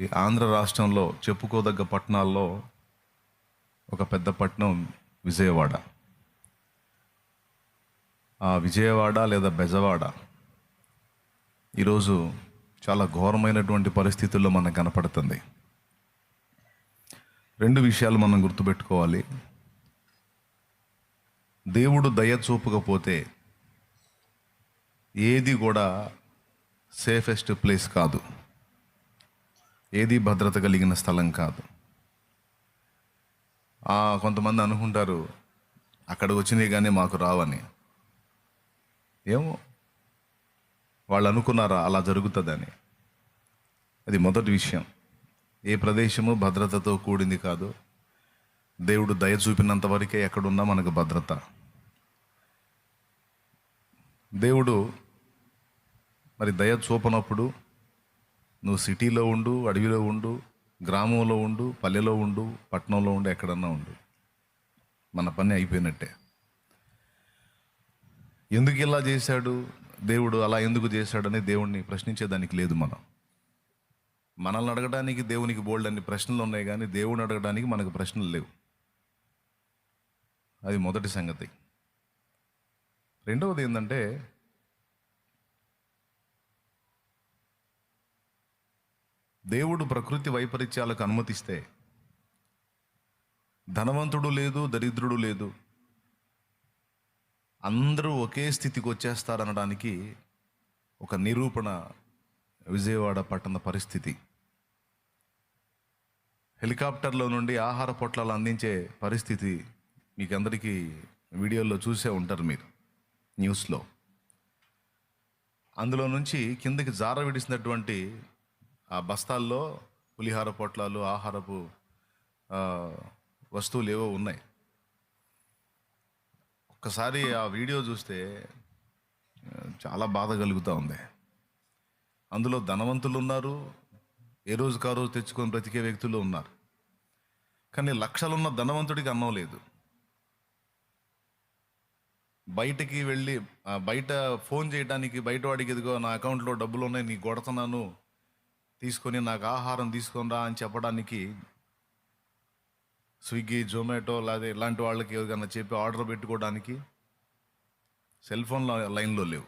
ఈ ఆంధ్ర రాష్ట్రంలో చెప్పుకోదగ్గ పట్టణాల్లో ఒక పెద్ద పట్టణం విజయవాడ. ఆ విజయవాడ లేదా బెజవాడ ఈరోజు చాలా ఘోరమైనటువంటి పరిస్థితుల్లో మనకు కనపడుతుంది. రెండు విషయాలు మనం గుర్తుపెట్టుకోవాలి. దేవుడు దయ చూపకపోతే ఏది కూడా సేఫెస్ట్ ప్లేస్ కాదు. ఏది భద్రత కలిగిన స్థలం కాదు. కొంతమంది అనుకుంటారు అక్కడికి వచ్చినాయి కానీ మాకు రావని. ఏమో వాళ్ళు అనుకున్నారా అలా జరుగుతుందని. అది మొదటి విషయం. ఏ ప్రదేశము భద్రతతో కూడింది కాదు. దేవుడు దయ చూపినంత వరకే ఎక్కడున్నా మనకు భద్రత. దేవుడు మరి దయ చూపనప్పుడు నువ్వు సిటీలో ఉండు అడవిలో ఉండు గ్రామంలో ఉండు పల్లెలో ఉండు పట్టణంలో ఉండు ఎక్కడన్నా ఉండు. మన పని అయిపోయినట్టే. ఎందుకు ఇలా చేశాడు? దేవుడు అలా ఎందుకు చేశాడని దేవుణ్ణి ప్రశ్నించేదానికి లేదు మనం. మనల్ని అడగడానికి దేవునికి బోల్డ్ అన్ని ప్రశ్నలు ఉన్నాయి కానీ దేవుని అడగడానికి మనకు ప్రశ్నలు లేవు. అది మొదటి సంగతి. రెండవది ఏంటంటే దేవుడు ప్రకృతి వైపరీత్యాలకు అనుమతిస్తే ధనవంతుడు లేదు దరిద్రుడు లేదు. అందరూ ఒకే స్థితికి వచ్చేస్తారనడానికి ఒక నిరూపణ విజయవాడ పట్టణ పరిస్థితి. హెలికాప్టర్లో నుండి ఆహార పొట్లాలు అందించే పరిస్థితి మీకు అందరికీ వీడియోలో చూసే ఉంటారు మీరు న్యూస్లో. అందులో నుంచి కిందకి జార విడిసినటువంటి ఆ బస్తాల్లో పులిహార పొట్లాలు ఆహారపు వస్తువులు ఏవో ఉన్నాయి. ఒక్కసారి ఆ వీడియో చూస్తే చాలా బాధ కలుగుతూ ఉంది. అందులో ధనవంతులు ఉన్నారు ఏ రోజు కారో తెచ్చుకొని బ్రతికే వ్యక్తులు ఉన్నారు. కానీ లక్షలున్న ధనవంతుడికి అన్నం లేదు. బయటకి వెళ్ళి ఆ, బయట ఫోన్ చేయడానికి బయట వాడికి ఎదుగో నా అకౌంట్లో డబ్బులు ఉన్నాయి నీ కొడుతున్నాను తీసుకొని నాకు ఆహారం తీసుకొని రా అని చెప్పడానికి స్విగ్గీ జొమాటో లేదా ఇలాంటి వాళ్ళకి ఏదైనా చెప్పి ఆర్డర్ పెట్టుకోవడానికి సెల్ ఫోన్ లైన్లో లేవు.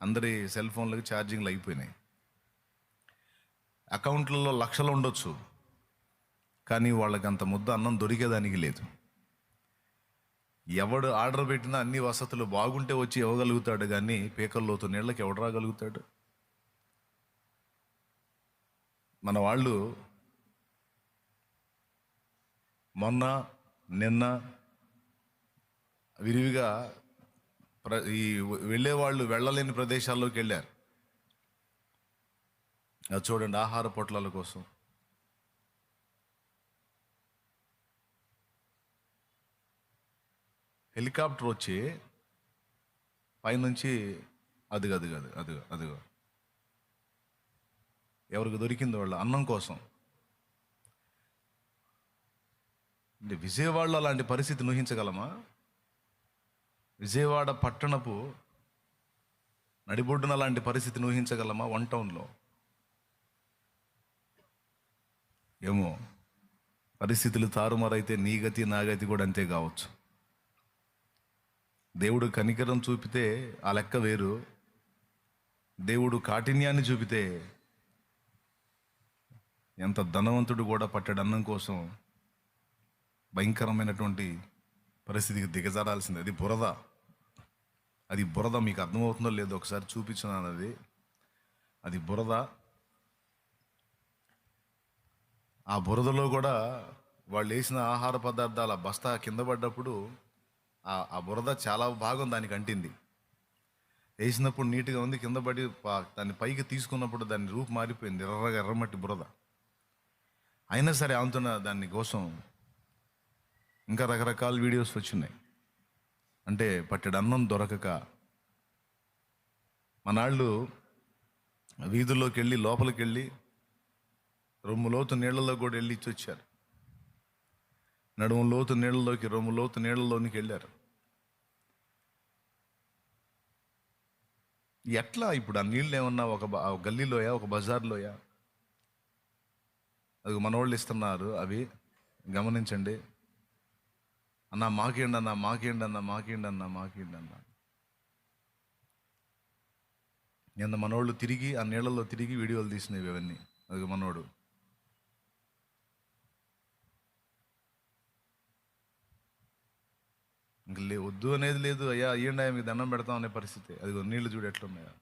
అందరి సెల్ ఫోన్లకి ఛార్జింగ్లు అయిపోయినాయి. అకౌంట్లలో లక్షలు ఉండొచ్చు కానీ వాళ్ళకి అంత ముద్ద అన్నం దొరికేదానికి లేదు. ఎవడు ఆర్డర్ పెట్టినా అన్ని వసతులు బాగుంటే వచ్చి ఇవ్వగలుగుతాడు కానీ పీకల్లోతు నీళ్ళకి ఎవడు రాగలుగుతాడు? మన వాళ్ళు మొన్న నిన్న విరివిగా ప్ర ఈ వెళ్ళేవాళ్ళు వెళ్ళలేని ప్రదేశాల్లోకి వెళ్ళారు. అది చూడండి ఆహార పొట్లాల కోసం. హెలికాప్టర్ వచ్చి పైనుంచి అదిగో అదిగో అది అదిగో అదిగో. ఎవరికి దొరికిందో వాళ్ళ అన్నం కోసం. అంటే విజయవాడలో అలాంటి పరిస్థితి ఊహించగలమా? విజయవాడ పట్టణపు నడిబొడ్డున అలాంటి పరిస్థితిని ఊహించగలమా వన్ టౌన్లో? ఏమో పరిస్థితులు తారుమారైతే నీ గతి నా గతి కూడా అంతే కావచ్చు. దేవుడు కనికరం చూపితే ఆ లెక్క వేరు. దేవుడు కాఠిన్యాన్ని చూపితే ఎంత ధనవంతుడు కూడా పట్టెడు అన్నం కోసం భయంకరమైనటువంటి పరిస్థితికి దిగజారాల్సింది. అది బురద. అది బురద మీకు అర్థమవుతుందో లేదో ఒకసారి చూపించున్నాను అది అది బురద. ఆ బురదలో కూడా వాళ్ళు వేసిన ఆహార పదార్థాల బస్తా కింద పడ్డప్పుడు ఆ ఆ బురద చాలా భాగం దానికి అంటింది. వేసినప్పుడు నీట్గా ఉంది కింద పడి దాన్ని పైకి తీసుకున్నప్పుడు దాని రూపు మారిపోయింది ఎర్రగా ఎర్రమట్టి బురద. అయినా సరే ఆమెతున్న దాని కోసం ఇంకా రకరకాల వీడియోస్ వచ్చినాయి అంటే పట్టెడు అన్నం దొరకక మనాళ్ళు వీధుల్లోకి వెళ్ళి లోపలికి వెళ్ళి రొమ్ము లోతు నీళ్ళలో కూడా వెళ్ళి ఇచ్చి వచ్చారు. నడుము లోతు నీళ్ళలోకి రొమ్ము లోతు నీళ్ళలోనికి వెళ్ళారు. ఎట్లా ఇప్పుడు ఆ నీళ్ళు ఏమన్నా ఒక గల్లీలోయా ఒక బజార్లోయా? అది మనోళ్ళు ఇస్తున్నారు అవి. గమనించండి. అన్న మాకేండి అన్న మాకేండి అన్న మాకేండి అన్న మాకేండి అన్న. నిన్న మనోళ్ళు తిరిగి ఆ నీళ్ళలో తిరిగి వీడియోలు తీసినవి ఇవన్నీ అది మనోడు. ఇంక లే వద్దు అనేది లేదు. అయ్యా అయ్యండి అయ్యా మీకు దండం పెడతాం అనే పరిస్థితి. అది నీళ్ళు చూడు ఎట్లున్నాయా.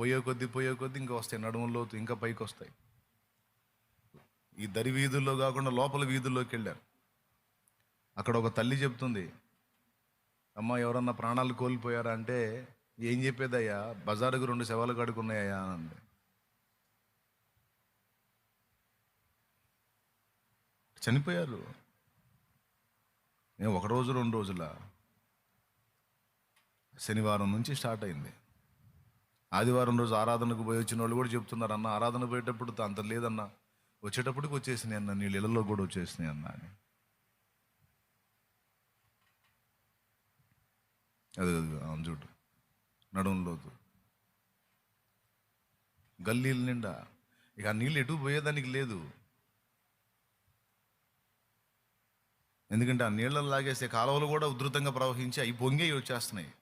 పోయే కొద్ది పోయే కొద్ది ఇంకా వస్తాయి నడుములో ఇంకా పైకి వస్తాయి. ఈ దరి వీధుల్లో కాకుండా లోపల వీధుల్లోకి వెళ్ళారు. అక్కడ ఒక తల్లి చెప్తుంది అమ్మ ఎవరన్నా ప్రాణాలు కోల్పోయారా అంటే ఏం చెప్పేదయ్యా బజారుకు రెండు శవాలు కడుకున్నాయ్యా అని అంది. చనిపోయారు. నేను ఒక రోజు రెండు రోజుల శనివారం నుంచి స్టార్ట్ అయింది. ఆదివారం రోజు ఆరాధనకు పోయి వచ్చిన వాళ్ళు కూడా చెప్తున్నారు అన్న ఆరాధన పోయేటప్పుడు అంత లేదన్న. వచ్చేటప్పటికి వచ్చేసినాయి అన్న నీళ్ళు ఇళ్ళలో కూడా వచ్చేసినాయి అన్న అని. అది అవును చూడు. నడుములో గల్లీల నిండా. ఇక ఆ నీళ్ళు ఎటు పోయేదానికి లేదు. ఎందుకంటే ఆ నీళ్ళని లాగేసే కాలువలు కూడా ఉధృతంగా ప్రవహించి అవి పొంగి వచ్చేస్తున్నాయి.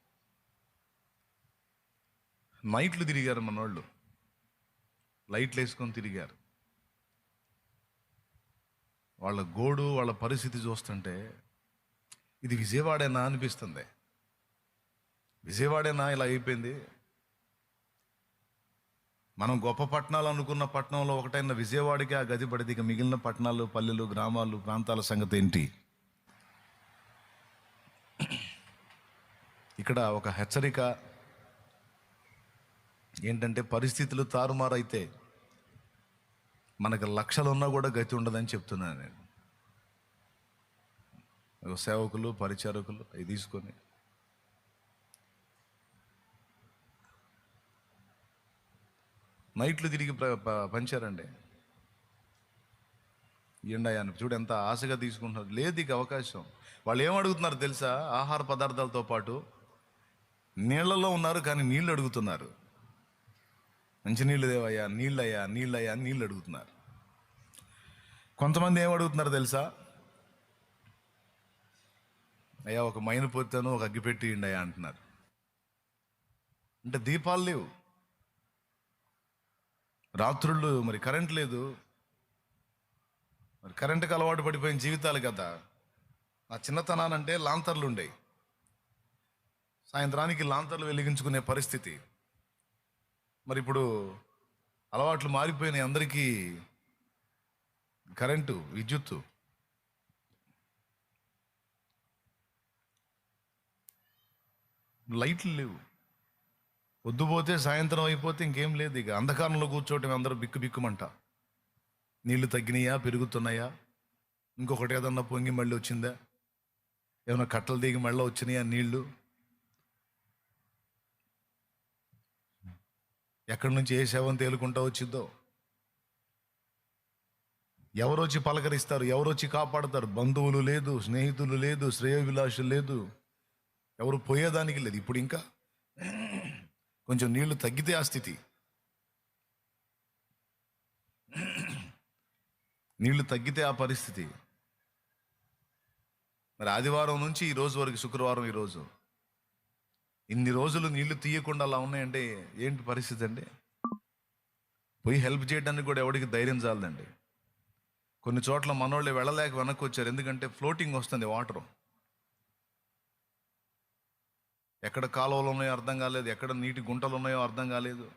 నైట్లు తిరిగారు మనోళ్ళు. లైట్లు వేసుకొని తిరిగారు. వాళ్ళ గోడు వాళ్ళ పరిస్థితి చూస్తుంటే ఇది విజయవాడేనా అనిపిస్తుంది. విజయవాడేనా ఇలా అయిపోయింది? మనం గొప్ప పట్టణాలు అనుకున్న పట్టణంలో ఒకటైన విజయవాడకి ఆ గది పడితే ఇక మిగిలిన పట్టణాలు పల్లెలు గ్రామాలు ప్రాంతాల సంగతి ఏంటి? ఇక్కడ ఒక హెచ్చరిక ఏంటంటే పరిస్థితులు తారుమారైతే మనకు లక్షలు ఉన్నా కూడా గతి ఉండదని చెప్తున్నాను నేను. సేవకులు పరిచారకులు అవి తీసుకొని నైట్లు తిరిగి ప- ప- పంచారండి. ఎండయాన్ని చూడు ఎంత ఆశగా తీసుకుంటున్నారు. లేదు ఇక అవకాశం. వాళ్ళు ఏం అడుగుతున్నారు తెలుసా? ఆహార పదార్థాలతో పాటు నీళ్ళలో ఉన్నారు కానీ నీళ్ళు అడుగుతున్నారు. మంచినీళ్ళు దేవయ్యా నీళ్ళయ్యా నీళ్ళయ్యా అని నీళ్ళు అడుగుతున్నారు. కొంతమంది ఏం అడుగుతున్నారు తెలుసా? అయ్యా ఒక మైన పొత్తాను ఒక అగ్గిపెట్టి అయ్యా అంటున్నారు. అంటే దీపాలు లేవు. రాత్రుళ్ళు మరి కరెంట్ లేదు. మరి కరెంటుకి అలవాటు పడిపోయిన జీవితాలు కదా. నా చిన్నతనానంటే లాంతర్లు ఉండేవి సాయంత్రానికి లాంతర్లు వెలిగించుకునే పరిస్థితి. మరి ఇప్పుడు అలవాట్లు మారిపోయినాయి అందరికీ. కరెంటు విద్యుత్తు. లైట్లు లేవు. పొద్దుపోతే సాయంత్రం అయిపోతే ఇంకేం లేదు ఇక. అంధకారంలో కూర్చోవటం అందరూ బిక్కు బిక్కుమంట. నీళ్ళు తగ్గినాయా పెరుగుతున్నాయా? ఇంకొకటి ఏదన్నా పొంగి మళ్ళీ వచ్చిందా? ఏమైనా కట్టలు దిగి మళ్ళీ వచ్చినాయా నీళ్ళు? ఎక్కడి నుంచి ఏ శవం తేలుకుంటా వచ్చిందో. ఎవరు వచ్చి పలకరిస్తారు ఎవరు వచ్చి కాపాడతారు? బంధువులు లేదు స్నేహితులు లేదు శ్రేయోభిలాషులు లేదు. ఎవరు పోయేదానికి లేదు. ఇప్పుడు ఇంకా కొంచెం నీళ్ళు తగ్గితే ఆ స్థితి. నీళ్ళు తగ్గితే ఆ పరిస్థితి. మరి ఆదివారం నుంచి ఈ రోజు వరకు శుక్రవారం ఈరోజు ఇన్ని రోజులు నీళ్ళు తీయకుండా అలా ఉన్నాయంటే ఏంటి పరిస్థితి అండి? పోయి హెల్ప్ చేయడానికి కూడా ఎవరికి ధైర్యం చాలదండి. కొన్ని చోట్ల మనోళ్ళు వెళ్ళలేక వెనక్కి వచ్చారు. ఎందుకంటే ఫ్లోటింగ్ వస్తుంది వాటర్. ఎక్కడ కాలువలు ఉన్నాయో అర్థం కాలేదు. ఎక్కడ నీటి గుంటలు ఉన్నాయో అర్థం కాలేదు.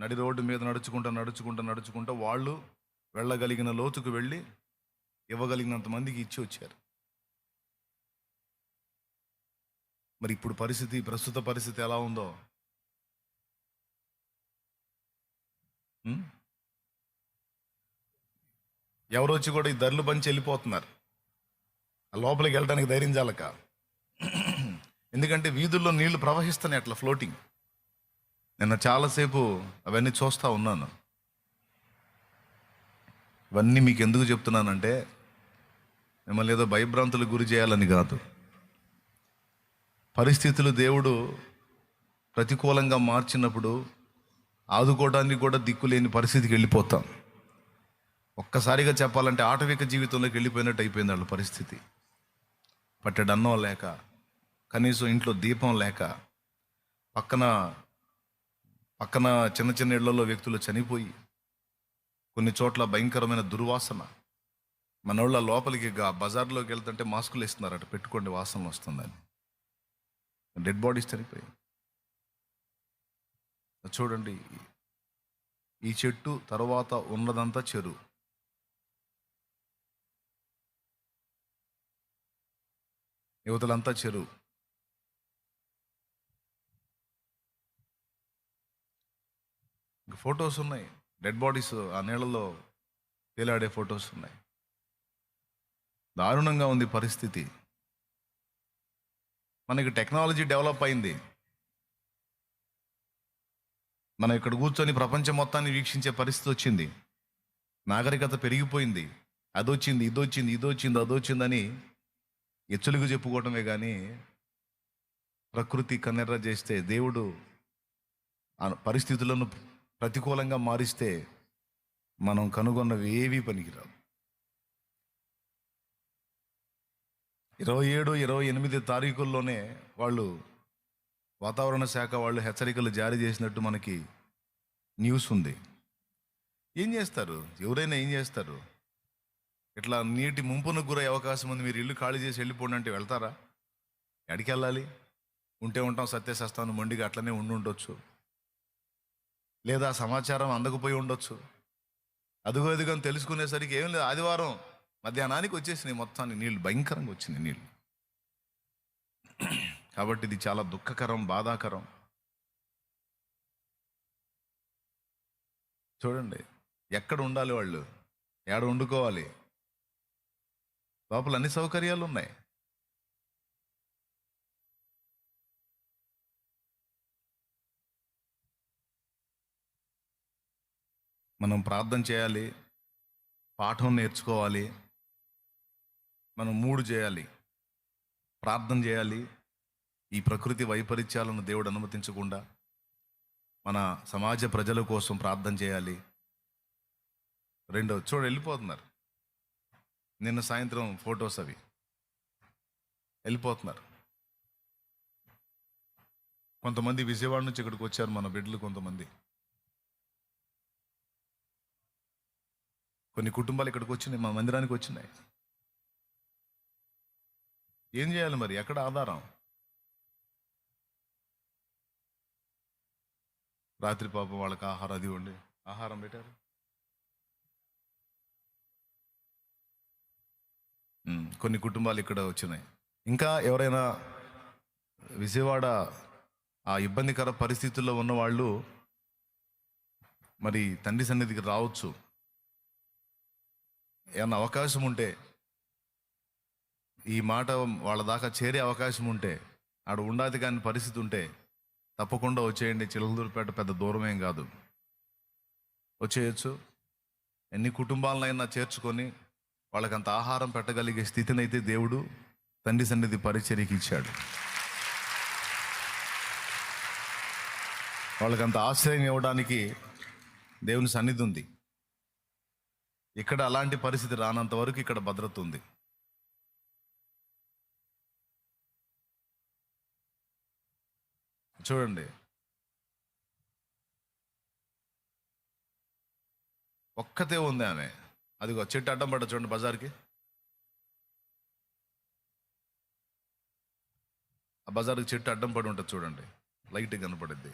నడి రోడ్డు మీద నడుచుకుంటా నడుచుకుంటా నడుచుకుంటా వాళ్ళు వెళ్ళగలిగిన లోతుకు వెళ్ళి ఇవ్వగలిగినంత మందికి ఇచ్చి వచ్చారు. మరి ఇప్పుడు పరిస్థితి ప్రస్తుత పరిస్థితి ఎలా ఉందో? ఉం? ఎవరు వచ్చి కూడా ఈ ధరలు పంచి వెళ్ళిపోతున్నారు. ఆ లోపలికి వెళ్ళడానికి ధైర్యం చాలక. ఎందుకంటే వీధుల్లో నీళ్ళు ప్రవహిస్తున్నాయి అట్లా ఫ్లోటింగ్. నిన్న చాలాసేపు అవన్నీ చూస్తూ ఉన్నాను. ఇవన్నీ మీకు ఎందుకు చెప్తున్నానంటే మిమ్మల్ని ఏదో భయభ్రాంతులకు గురి చేయాలని కాదు. పరిస్థితులు దేవుడు ప్రతికూలంగా మార్చినప్పుడు ఆదుకోవడానికి కూడా దిక్కులేని పరిస్థితికి వెళ్ళిపోతాం. ఒక్కసారిగా చెప్పాలంటే ఆటవిక జీవితంలోకి వెళ్ళిపోయినట్టు అయిపోయింది వాళ్ళ పరిస్థితి. పట్టెడు అన్నం లేక కనీసం ఇంట్లో దీపం లేక పక్కన పక్కన చిన్న చిన్న ఇళ్ళలో వ్యక్తులు చనిపోయి కొన్ని చోట్ల భయంకరమైన దుర్వాసన. మనోళ్ళ లోపలికి బజార్లోకి వెళ్తుంటే మాస్కులు వేస్తున్నారట పెట్టుకోండి వాసన వస్తుందని. డెడ్ బాడీస్ చనిపోయాయి చూడండి ఈ చెట్టు తర్వాత ఉన్నదంతా చెరువు యువతలంతా చెరువు ఇంక ఫొటోస్ ఉన్నాయి. డెడ్ బాడీస్ ఆ నీళ్ళలో తేలాడే ఫొటోస్ ఉన్నాయి. దారుణంగా ఉంది పరిస్థితి. మనకి టెక్నాలజీ డెవలప్ అయింది. మనం ఇక్కడ కూర్చొని ప్రపంచం మొత్తాన్ని వీక్షించే పరిస్థితి వచ్చింది. నాగరికత పెరిగిపోయింది. అదొచ్చింది ఇదొచ్చింది ఇదొచ్చింది అదొచ్చిందని ఎచ్చులుగు చెప్పుకోవటమే కానీ ప్రకృతి కన్నెర్ర చేస్తే దేవుడు ఆ పరిస్థితులను ప్రతికూలంగా మారిస్తే మనం కనుగొన్నవి ఏవీ పనికిరావు. ఇరవై ఏడు ఇరవై ఎనిమిది తారీఖుల్లోనే వాళ్ళు వాతావరణ శాఖ వాళ్ళు హెచ్చరికలు జారీ చేసినట్టు మనకి న్యూస్ ఉంది. ఏం చేస్తారు? ఎవరైనా ఏం చేస్తారు? ఇట్లా నీటి ముంపునకు గురయ్యే అవకాశం ఉంది. మీరు ఇల్లు ఖాళీ చేసి వెళ్ళిపోండి అంటే వెళ్తారా? ఎక్కడికి వెళ్ళాలి ఉంటే ఉంటాం సత్యశాస్తాను మొండిగా అట్లనే ఉండి ఉండొచ్చు. లేదా సమాచారం అందకపోయి ఉండొచ్చు. అదుగో అదిగో అని తెలుసుకునేసరికి ఏం లేదు. ఆదివారం మధ్యాహ్నానికి వచ్చేసినాయి మొత్తానికి నీళ్ళు భయంకరంగా వచ్చినాయి నీళ్ళు కాబట్టి ఇది చాలా దుఃఖకరం బాధాకరం. చూడండి ఎక్కడ ఉండాలి వాళ్ళు? ఏడ వండుకోవాలి? లోపల అన్ని సౌకర్యాలు ఉన్నాయి. మనం ప్రార్థన చేయాలి పాఠం నేర్చుకోవాలి మనం మూడు చేయాలి. ప్రార్థన చేయాలి. ఈ ప్రకృతి వైపరీత్యాలను దేవుడు అనుమతించకుండా మన సమాజ ప్రజల కోసం ప్రార్థన చేయాలి. రెండో చూడ వెళ్ళిపోతున్నారు. నిన్న సాయంత్రం ఫొటోస్ అవి. వెళ్ళిపోతున్నారు. కొంతమంది విజయవాడ నుంచి ఇక్కడికి వచ్చారు మన బిడ్డలు కొంతమంది. కొన్ని కుటుంబాలు ఇక్కడికి వచ్చినాయి మా మందిరానికి వచ్చినాయి. ఏం చేయాలి మరి? ఎక్కడ ఆధారం? రాత్రి పాపం వాళ్ళకి ఆహారం అది ఉండి ఆహారం పెట్టారు. కొన్ని కుటుంబాలు ఇక్కడ వచ్చినాయి. ఇంకా ఎవరైనా విజయవాడ ఆ ఇబ్బందికర పరిస్థితుల్లో ఉన్న వాళ్ళు మరి తండ్రి సన్నిధికి రావచ్చు. ఏమన్నా అవకాశం ఉంటే ఈ మాట వాళ్ళ దాకా చేరే అవకాశం ఉంటే ఆడ ఉండాది కాని పరిస్థితి ఉంటే తప్పకుండా వచ్చేయండి. చిలకదూరుపేట పెద్ద దూరమేం కాదు. వచ్చేయచ్చు. ఎన్ని కుటుంబాలనైనా చేర్చుకొని వాళ్ళకంత ఆహారం పెట్టగలిగే స్థితినైతే దేవుడు తండ్రి సన్నిధి పరిచర్యకి ఇచ్చాడు. వాళ్ళకంత ఆశ్రయం ఇవ్వడానికి దేవుని సన్నిధి ఉంది. ఇక్కడ అలాంటి పరిస్థితి రానంత వరకు ఇక్కడ భద్రత ఉంది. చూడండి. ఒక్కతే ఉంది ఆమె. అదిగో చెట్టు అడ్డం పడ్డ చూడండి బజార్కి. ఆ బజార్కి చెట్టు అడ్డం పడి ఉంటుంది చూడండి. లైట్ కనపడుద్ది.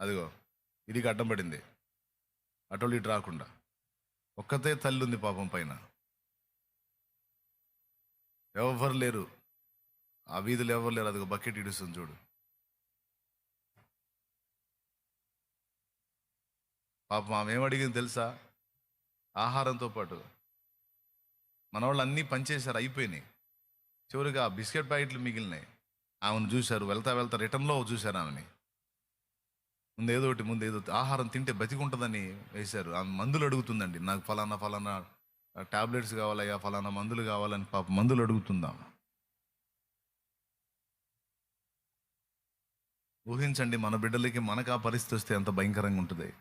అదిగో ఇదికి అడ్డం పడింది. అటు ఇటు రాకుండా. ఒక్కతే తల్లి ఉంది పాపం పైన. ఎవరు లేరు. ఆ వీధిలో ఎవరు లేరు. అదిగో బకెట్ ఇడుస్తుంది చూడు. పాపం ఆమె ఏమడిగింది తెలుసా? ఆహారంతో పాటు మన వాళ్ళు అన్నీ పనిచేశారు అయిపోయినాయి. చివరిగా ఆ బిస్కెట్ ప్యాకెట్లు మిగిలినాయి. ఆమెను చూశారు వెళ్తా వెళ్తా రిటర్న్లో చూశారు ఆమెని. ముందు ఏదో ఒకటి ముందు ఏదో ఆహారం తింటే బతికుంటుందని వేశారు. ఆమె మందులు అడుగుతుందండి నాకు ఫలానా ఫలానా టాబ్లెట్స్ కావాలయ్యా ఫలానా మందులు కావాలని పాప మందులు అడుగుతుందాం. ఊహించండి మన బిడ్డలకి మనకు ఆ పరిస్థితి వస్తే ఎంత భయంకరంగా ఉంటుంది.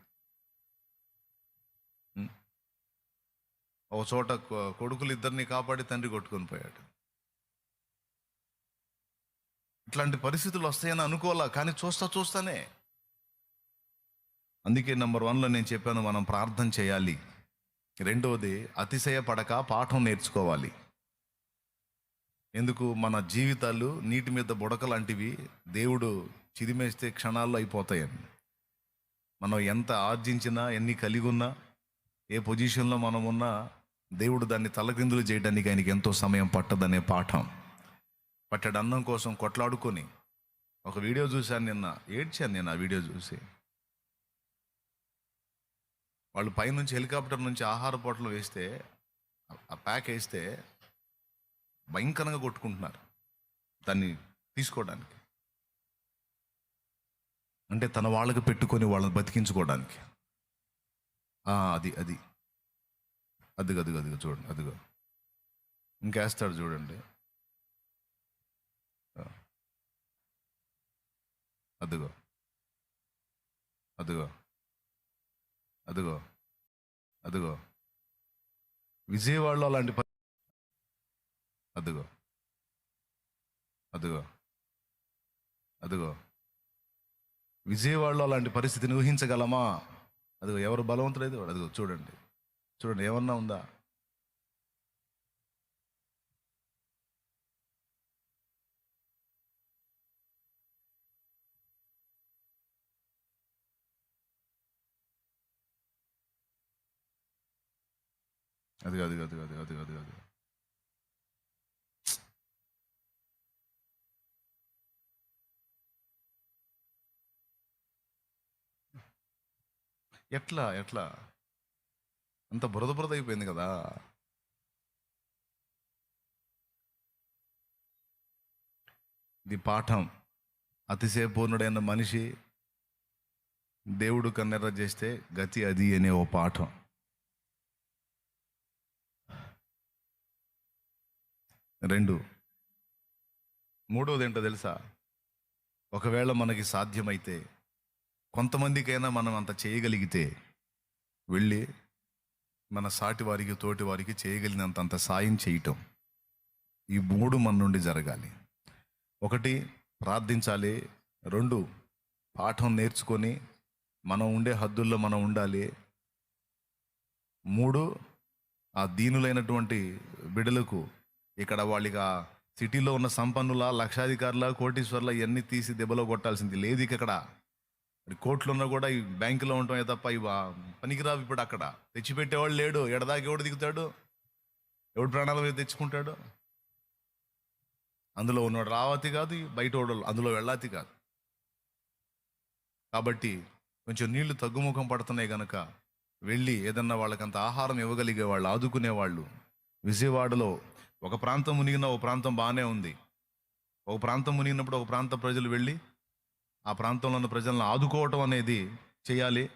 ఒక చోట కొడుకులు ఇద్దరిని కాపాడి తండ్రి కొట్టుకొని పోయాడు. ఇట్లాంటి పరిస్థితులు వస్తాయని అనుకోవాలా కానీ చూస్తా చూస్తానే. అందుకే నెంబర్ వన్లో నేను చెప్పాను మనం ప్రార్థన చేయాలి. రెండవది అతిశయపడక పాఠం నేర్చుకోవాలి. ఎందుకు? మన జీవితాలు నీటి మీద బుడక లాంటివి దేవుడు చిరిమేస్తే క్షణాల్లో అయిపోతాయని మనం ఎంత ఆర్జించినా ఎన్ని కలిగి ఉన్నా ఏ పొజిషన్లో మనం ఉన్నా దేవుడు దాన్ని తలకిందులు చేయడానికి ఆయనకి ఎంతో సమయం పట్టదనే పాఠం. పట్టడన్నం కోసం కొట్లాడుకొని ఒక వీడియో చూశాను నిన్న. ఏడ్చాను నేను ఆ వీడియో చూసి. వాళ్ళు పైనుంచి హెలికాప్టర్ నుంచి ఆహార పొట్లు వేస్తే ఆ ప్యాక్ వేస్తే భయంకరంగా కొట్టుకుంటున్నారు దాన్ని తీసుకోవడానికి. అంటే తన వాళ్ళకి పెట్టుకొని వాళ్ళని బతికించుకోవడానికి. అది అది. అదిగో అదిగో అదిగో చూడండి అదిగో. ఇంకేస్తాడు చూడండి. అదిగో. అదిగో. అదిగో అదిగో. విజయవాడలో అలాంటి పరి- అదిగో. అదిగో. అదిగో. విజయవాడలో అలాంటి పరిస్థితిని ఊహించగలమా? అదిగో ఎవరు బలవంతులేదు అదిగో చూడండి. చూడండి ఏమన్నా ఉందా? అది కాదు కాదు కాదు అదిగో కాదు కాదు. ఎట్లా ఎట్లా? అంత బురద బురద అయిపోయింది కదా. ఇది పాఠం. అతిశయపూర్ణుడైన మనిషి దేవుడు కన్నెర్ర చేస్తే గతి అది అనే ఓ పాఠం. రెండు. మూడవది ఏంటో తెలుసా? ఒకవేళ మనకి సాధ్యమైతే కొంతమందికైనా మనం అంత చేయగలిగితే వెళ్ళి మన సాటి వారికి తోటి వారికి చేయగలిగినంత అంత సాయం చేయటం. ఈ మూడు మన నుండి జరగాలి. ఒకటి ప్రార్థించాలి. రెండు పాఠం నేర్చుకొని మనం ఉండే హద్దుల్లో మనం ఉండాలి. మూడు ఆ దీనులైనటువంటి బిడలకు ఇక్కడ వాళ్ళకి సిటీలో ఉన్న సంపన్నుల లక్షాధికారుల కోటీశ్వర్ల ఇవన్నీ తీసి దెబ్బలో కొట్టాల్సింది. లేదు ఇక అక్కడ మరి కోట్లు ఉన్నా కూడా ఈ బ్యాంకులో ఉండటమే తప్ప ఇవి పనికిరావు ఇప్పుడు అక్కడ. తెచ్చిపెట్టేవాడు లేడు. ఎడదాకి ఎవడు దిగుతాడు? ఎవడు ప్రాణాల మీద తెచ్చుకుంటాడు? అందులో ఉన్నవాడు రావతి కాదు బయట అందులో వెళ్ళాతి కాదు. కాబట్టి కొంచెం నీళ్ళు తగ్గుముఖం పడుతున్నాయి కనుక వెళ్ళి ఏదన్నా వాళ్ళకంత ఆహారం ఇవ్వగలిగే వాళ్ళు ఆదుకునే వాళ్ళు విజయవాడలో ఒక ప్రాంతం మునిగిన ఒక ప్రాంతం బాగానే ఉంది. ఒక ప్రాంతం మునిగినప్పుడు ఒక ప్రాంత ప్రజలు వెళ్ళి ఆ ప్రాంతంలో ఉన్న ప్రజలను ఆదుకోవటం అనేది చేయాలి.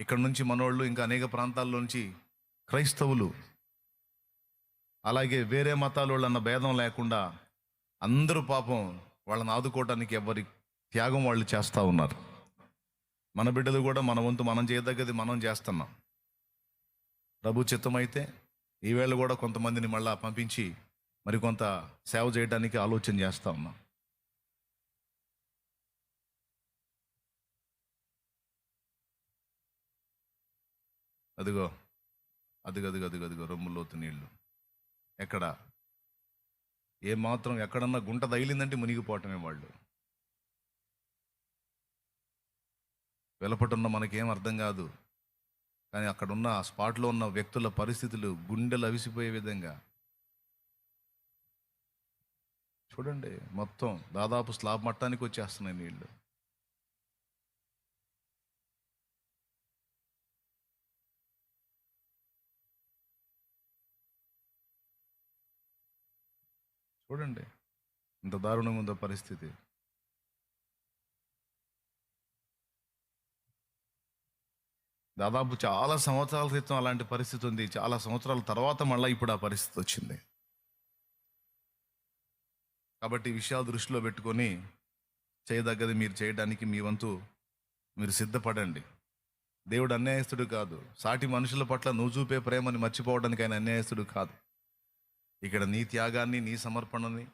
ఇక్కడ నుంచి మనోళ్ళు ఇంకా అనేక ప్రాంతాల్లోంచి క్రైస్తవులు అలాగే వేరే మతాల వాళ్ళు అన్న భేదం లేకుండా అందరూ పాపం వాళ్ళని ఆదుకోవటానికి ఎవరి త్యాగం వాళ్ళు చేస్తూ ఉన్నారు. మన బిడ్డలు కూడా మన వంతు మనం చేయదగ్గది మనం చేస్తున్నాం. ప్రభు చిత్తమైతే ఈవేళ కూడా కొంతమందిని మళ్ళా పంపించి మరికొంత సేవ చేయడానికి ఆలోచన చేస్తా ఉన్నాం. అదిగో అదిగో అదిగో అదిగో అదిగో రొమ్ములోతు నీళ్ళు. ఎక్కడ? ఏ మాత్రం ఎక్కడన్నా గుంట తగిలిందంటే మునిగిపోవటమే వాళ్ళు. వెలపటున్న మనకేం అర్థం కాదు. కానీ అక్కడున్న ఆ స్పాట్లో ఉన్న వ్యక్తుల పరిస్థితులు గుండెలు అవిసిపోయే విధంగా. చూడండి మొత్తం దాదాపు స్లాబ్ మట్టానికి వచ్చేస్తున్నాయి నీళ్ళు చూడండి ఇంత దారుణంగా ఉందో పరిస్థితి. దాదాపు చాలా సంవత్సరాల క్రితం అలాంటి పరిస్థితి ఉంది. చాలా సంవత్సరాల తర్వాత మళ్ళీ ఇప్పుడు ఆ పరిస్థితి వచ్చింది. కాబట్టి విషయాలు దృష్టిలో పెట్టుకొని చేయదగ్గది మీరు చేయడానికి మీ వంతు మీరు సిద్ధపడండి. దేవుడు అన్యాయస్తుడు కాదు. సాటి మనుషుల పట్ల నువ్వు చూపే ప్రేమని మర్చిపోవడానికి ఆయన అన్యాయస్తుడు కాదు. ఇక్కడ నీ త్యాగాన్ని నీ సమర్పణని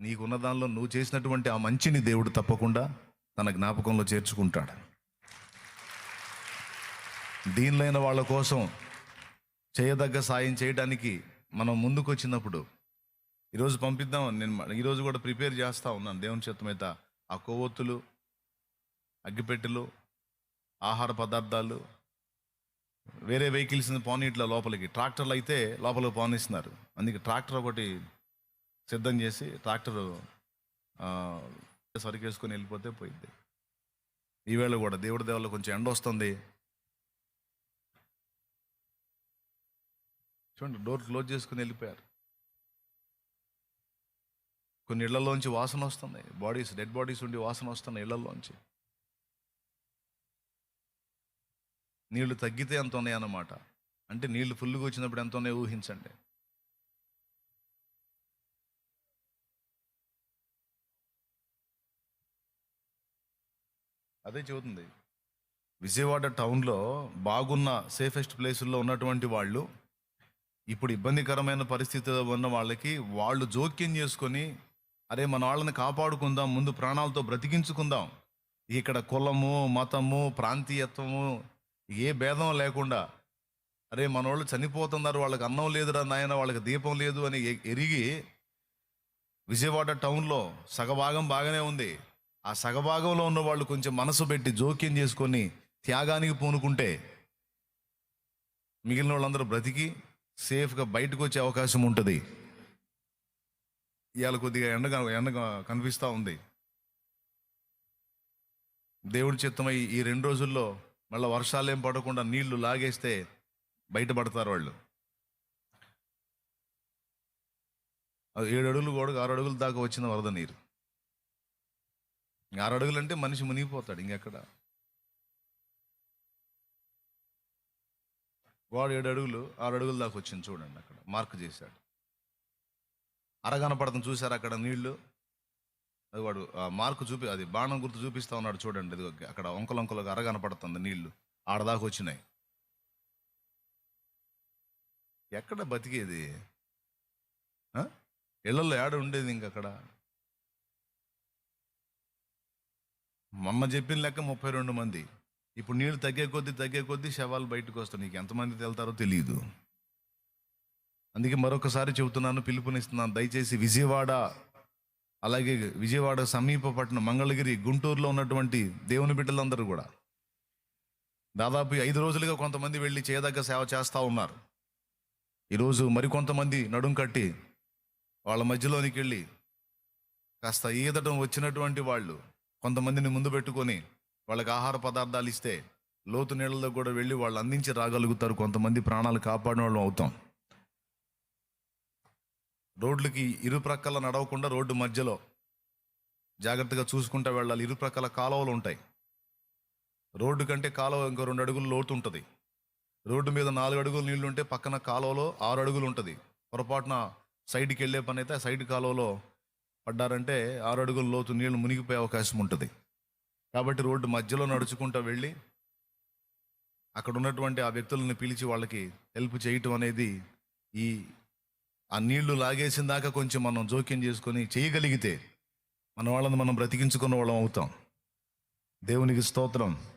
నీకున్న దానిలో నువ్వు చేసినటువంటి ఆ మంచిని దేవుడు తప్పకుండా తన జ్ఞాపకంలో చేర్చుకుంటాడు. దీనిలైన వాళ్ళ కోసం చేయదగ్గ సాయం చేయడానికి మనం ముందుకు వచ్చినప్పుడు ఈరోజు పంపిద్దాం. నేను ఈరోజు కూడా ప్రిపేర్ చేస్తా ఉన్నాను. దేవుని చిత్తమైత ఆ కొవ్వొత్తులు అగ్గిపెట్టెలు ఆహార పదార్థాలు వేరే వెహికల్స్ని పోనీట్ల లోపలికి ట్రాక్టర్లు అయితే లోపలికి పోనిస్తున్నారు. అందుకే ట్రాక్టర్ ఒకటి సిద్ధం చేసి ట్రాక్టర్ సరికేసుకొని వెళ్ళిపోతే పోయింది ఈవేళ కూడా దేవుడి దేవల్ల కొంచెం ఎండ వస్తుంది. చూడండి డోర్ క్లోజ్ చేసుకుని వెళ్ళిపోయారు. కొన్ని ఇళ్ళలోంచి వాసన వస్తుంది. బాడీస్ డెడ్ బాడీస్ ఉండి వాసన వస్తున్నాయి ఇళ్ళలోంచి. నీళ్ళు తగ్గితే ఎంత ఉన్నాయి అన్నమాట అంటే నీళ్ళు ఫుల్గా వచ్చినప్పుడు ఎంత ఉన్నాయో ఊహించండి. అదే చెబుతుంది. విజయవాడ టౌన్లో బాగున్న సేఫెస్ట్ ప్లేసుల్లో ఉన్నటువంటి వాళ్ళు ఇప్పుడు ఇబ్బందికరమైన పరిస్థితిలో ఉన్న వాళ్ళకి వాళ్ళు జోక్యం చేసుకొని అరే మన వాళ్ళని కాపాడుకుందాం ముందు ప్రాణాలతో బ్రతికించుకుందాం. ఇక్కడ కులము మతము ప్రాంతీయత్వము ఏ భేదం లేకుండా అరే మనోళ్ళు చనిపోతున్నారు వాళ్ళకి అన్నం లేదురా నాయన వాళ్ళకి దీపం లేదు అని ఎరిగి విజయవాడ టౌన్లో సగభాగం బాగానే ఉంది. ఆ సగభాగంలో ఉన్న వాళ్ళు కొంచెం మనసు పెట్టి జోక్యం చేసుకొని త్యాగానికి పూనుకుంటే మిగిలిన వాళ్ళందరూ బ్రతికి సేఫ్గా బయటకు వచ్చే అవకాశం ఉంటుంది. ఇవాళ కొద్దిగా ఎండ ఎండ కనిపిస్తూ ఉంది. దేవుడి చిత్తమై ఈ రెండు రోజుల్లో మళ్ళీ వర్షాలు ఏం పడకుండా నీళ్ళు లాగేస్తే బయటపడతారు వాళ్ళు. అది ఏడు అడుగులు కూడా ఆరు అడుగులు దాకా వచ్చిన వరద నీరు. ఆరు అడుగులు అంటే మనిషి మునిగిపోతాడు ఇంకెక్కడ? వాడు ఏడు అడుగులు ఆరు అడుగుల దాకా వచ్చింది చూడండి అక్కడ. మార్క్ చేశాడు. అరగనపడతం చూశారు అక్కడ నీళ్ళు? అది వాడు ఆ మార్కు చూపి అది బాణం గుర్తు చూపిస్తా ఉన్నాడు చూడండి. ఇది అక్కడ వంకలొంకలుగా అరగనపడుతుంది నీళ్ళు. ఆడదాకా వచ్చినాయి. ఎక్కడ బతికేది? ఇళ్ళల్లో ఇళ్ళలో ఏడ ఉండేది ఇంకక్కడ మొన్న చెప్పిన లెక్క ముప్పై రెండు మంది. ఇప్పుడు నీళ్ళు తగ్గే కొద్దీ తగ్గే కొద్దీ శవాలు బయటకు వస్తాయి. నీకు ఎంతమంది వెళ్తారో తెలియదు అందుకే మరొకసారి చెబుతున్నాను పిలుపునిస్తున్నాను. దయచేసి విజయవాడ అలాగే విజయవాడ సమీప పట్టణం మంగళగిరి గుంటూరులో ఉన్నటువంటి దేవుని బిడ్డలందరూ కూడా దాదాపు ఐదు రోజులుగా కొంతమంది వెళ్ళి చేయదగ్గ సేవ చేస్తూ ఉన్నారు. ఈరోజు మరికొంతమంది నడుం కట్టి వాళ్ళ మధ్యలోనికి వెళ్ళి కాస్త ఈదటం వచ్చినటువంటి వాళ్ళు కొంతమందిని ముందు పెట్టుకొని వాళ్ళకి ఆహార పదార్థాలు ఇస్తే లోతు నీళ్ళలో కూడా వెళ్ళి వాళ్ళు అందించి రాగలుగుతారు. కొంతమంది ప్రాణాలు కాపాడిన వాళ్ళు అవుతాం. రోడ్లకి ఇరు ప్రక్కల నడవకుండా రోడ్డు మధ్యలో జాగ్రత్తగా చూసుకుంటూ వెళ్ళాలి. ఇరు ప్రక్కల కాలువలు ఉంటాయి. రోడ్డు కంటే కాలువ ఇంకో రెండు అడుగులు లోతు ఉంటుంది. రోడ్డు మీద నాలుగు అడుగులు నీళ్ళు ఉంటే పక్కన కాలువలో ఆరు అడుగులు ఉంటుంది. పొరపాటున సైడ్కి వెళ్ళే పని అయితే సైడ్ కాలువలో పడ్డారంటే ఆరు అడుగుల లోతు నీళ్ళు మునిగిపోయే అవకాశం ఉంటుంది. కాబట్టి రోడ్డు మధ్యలో నడుచుకుంటూ వెళ్ళి అక్కడ ఉన్నటువంటి ఆ వ్యక్తులను పిలిచి వాళ్ళకి హెల్ప్ చేయటం అనేది ఈ ఆ నీళ్ళు లాగేసిన దాకా కొంచెం మనం జోక్యం చేసుకొని చేయగలిగితే మన వాళ్ళని మనం బ్రతికించుకున్న వాళ్ళం అవుతాం. దేవునికి స్తోత్రం.